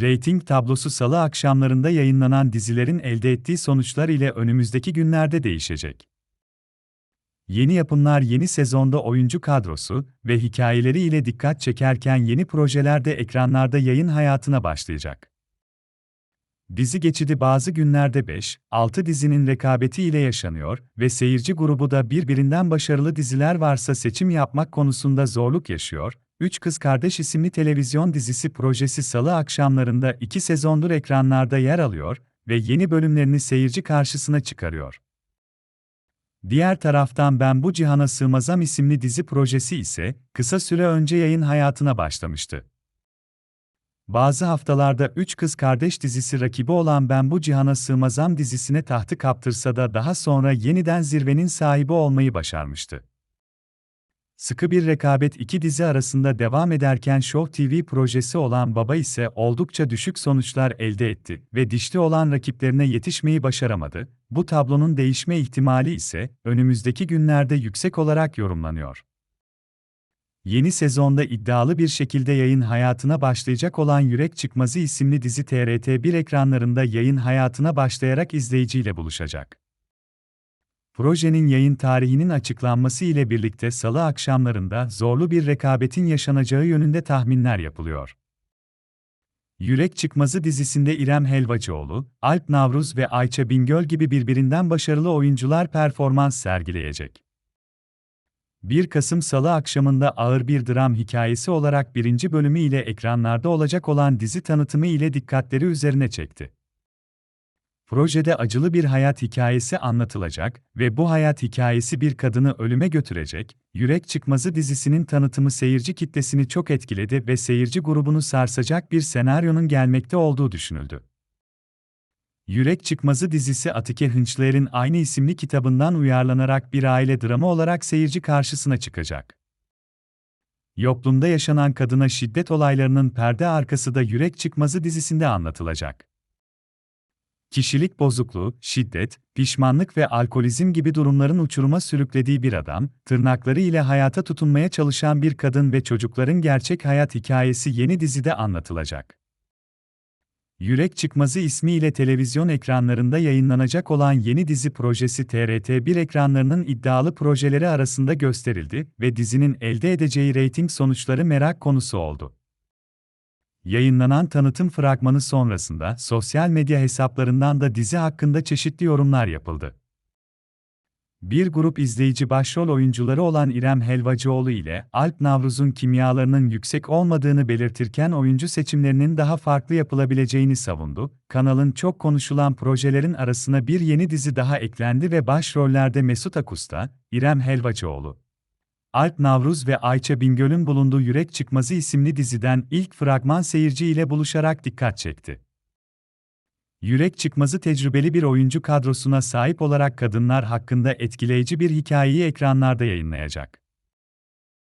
Rating tablosu salı akşamlarında yayınlanan dizilerin elde ettiği sonuçlar ile önümüzdeki günlerde değişecek. Yeni yapımlar yeni sezonda oyuncu kadrosu ve hikayeleri ile dikkat çekerken yeni projeler de ekranlarda yayın hayatına başlayacak. Dizi geçidi bazı günlerde 5-6 dizinin rekabeti ile yaşanıyor ve seyirci grubu da birbirinden başarılı diziler varsa seçim yapmak konusunda zorluk yaşıyor. Üç Kız Kardeş isimli televizyon dizisi projesi salı akşamlarında iki sezondur ekranlarda yer alıyor ve yeni bölümlerini seyirci karşısına çıkarıyor. Diğer taraftan Ben Bu Cihana Sığmazam isimli dizi projesi ise kısa süre önce yayın hayatına başlamıştı. Bazı haftalarda Üç Kız Kardeş dizisi rakibi olan Ben Bu Cihana Sığmazam dizisine tahtı kaptırsa da daha sonra yeniden zirvenin sahibi olmayı başarmıştı. Sıkı bir rekabet iki dizi arasında devam ederken Show TV projesi olan Baba ise oldukça düşük sonuçlar elde etti ve dişli olan rakiplerine yetişmeyi başaramadı. Bu tablonun değişme ihtimali ise önümüzdeki günlerde yüksek olarak yorumlanıyor. Yeni sezonda iddialı bir şekilde yayın hayatına başlayacak olan Yürek Çıkmazı isimli dizi TRT1 ekranlarında yayın hayatına başlayarak izleyiciyle buluşacak. Projenin yayın tarihinin açıklanması ile birlikte salı akşamlarında zorlu bir rekabetin yaşanacağı yönünde tahminler yapılıyor. Yürek Çıkmazı dizisinde İrem Helvacıoğlu, Alp Navruz ve Ayça Bingöl gibi birbirinden başarılı oyuncular performans sergileyecek. 1 Kasım Salı akşamında ağır bir dram hikayesi olarak birinci bölümü ile ekranlarda olacak olan dizi tanıtımı ile dikkatleri üzerine çekti. Projede acılı bir hayat hikayesi anlatılacak ve bu hayat hikayesi bir kadını ölüme götürecek. Yürek Çıkmazı dizisinin tanıtımı seyirci kitlesini çok etkiledi ve seyirci grubunu sarsacak bir senaryonun gelmekte olduğu düşünüldü. Yürek Çıkmazı dizisi Atike Hınçler'in aynı isimli kitabından uyarlanarak bir aile dramı olarak seyirci karşısına çıkacak. Yokluğunda yaşanan kadına şiddet olaylarının perde arkası da Yürek Çıkmazı dizisinde anlatılacak. Kişilik bozukluğu, şiddet, pişmanlık ve alkolizm gibi durumların uçuruma sürüklediği bir adam, tırnakları ile hayata tutunmaya çalışan bir kadın ve çocukların gerçek hayat hikayesi yeni dizide anlatılacak. Yürek Çıkmazı ismiyle televizyon ekranlarında yayınlanacak olan yeni dizi projesi TRT1 ekranlarının iddialı projeleri arasında gösterildi ve dizinin elde edeceği reyting sonuçları merak konusu oldu. Yayınlanan tanıtım fragmanı sonrasında sosyal medya hesaplarından da dizi hakkında çeşitli yorumlar yapıldı. Bir grup izleyici başrol oyuncuları olan İrem Helvacıoğlu ile Alp Navruz'un kimyalarının yüksek olmadığını belirtirken oyuncu seçimlerinin daha farklı yapılabileceğini savundu. Kanalın çok konuşulan projelerin arasına bir yeni dizi daha eklendi ve başrollerde Mesut Akusta, İrem Helvacıoğlu, Alp Navruz ve Ayça Bingöl'ün bulunduğu Yürek Çıkmazı isimli diziden ilk fragman seyirci ile buluşarak dikkat çekti. Yürek Çıkmazı tecrübeli bir oyuncu kadrosuna sahip olarak kadınlar hakkında etkileyici bir hikayeyi ekranlarda yayınlayacak.